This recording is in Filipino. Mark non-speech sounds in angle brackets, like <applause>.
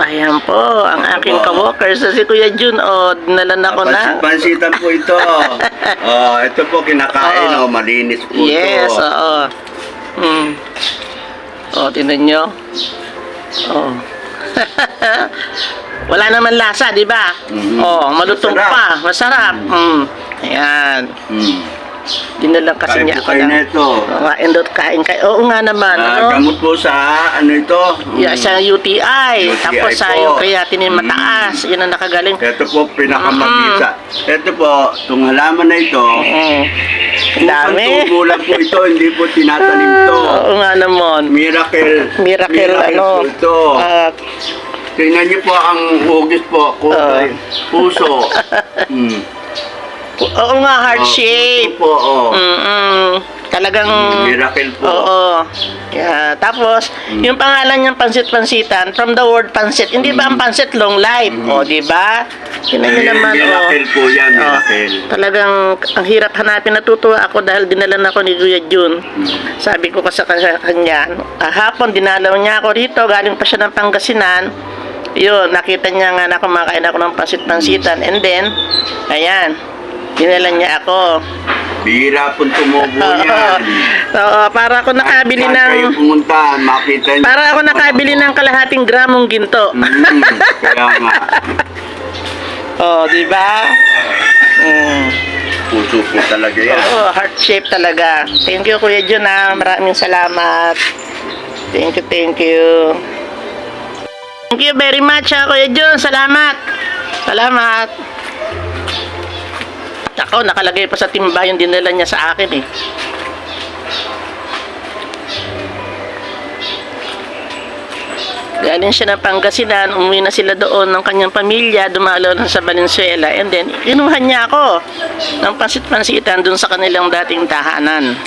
Ayan po, ang aking Opo. ka-walkers na si Kuya Jun. O, dinalan ako na. Pansitan po ito. <laughs> oh, ito po kinakain, Oo. oh, malinis po Yes, ito. oo. Hmm. O, tinan nyo. O. <laughs> Wala naman lasa, di ba? Mhm. Oh, malutong Masarap. pa. Masarap. Mm. Ayan. Mm. Dinalang kasi Kain niya ako kayo na ito. Kain doon, kain kayo. Oo nga naman. Ah, ano? gamot po sa ano ito? Yeah, sa UTI. UTI Tapos sa po. yung creatinine Mm. mataas. Yun ang nakagaling. Ito po pinakamabisa. Ito po, itong halaman na ito. Mm. Dami. Tubo lang po ito, hindi po tinatanim to. <laughs> Oo nga naman. Miracle. Miracle, ano. po ito. Ah, Tingnan niyo po ang hugis po. Kulay. Puso. <laughs> Mm. Oo nga, heart Oh, shape. Po, oh. Mm-mm. Talagang... Miracle po. Oo. Yeah. Tapos, Mm. yung pangalan niyang pansit-pansitan, from the word pansit, hindi ba ang pansit long life? Mm. O, di ba? Tinan niyo naman. Miracle po yan, Oh, miracle. talagang ang hirap hanapin. Natutuwa ako dahil dinalan ako ni Kuya Jun. Mm. Sabi ko kasi sa kanya, kahapon dinalaw niya ako rito, galing pa siya ng Pangasinan. Yun, nakita niya nga na kumakain ako ng pasit-pansitan. And then, ayan, dinala niya ako. Bihira po tumubo Oo, yan. Oo, para ako nakabili Saan kayo ng... pumunta, makita niyo. Para ako nakabili ng kalahating gramong ginto. Mm, kaya nga. <laughs> Oh, di ba? Mm. Puso po talaga yan. Oo, heart shape talaga. Thank you, Kuya Jun, ah. Maraming salamat. Thank you, thank you. Thank you very much, ah, Kuya Jun. Salamat. Salamat. Ako, nakalagay pa sa timba yung dinala niya sa akin eh. Galing siya ng Pangasinan, umuwi na sila doon ng kanyang pamilya, dumalo na sa Valenzuela, and then kinuha niya ako ng pansit-pansitan doon sa kanilang dating tahanan.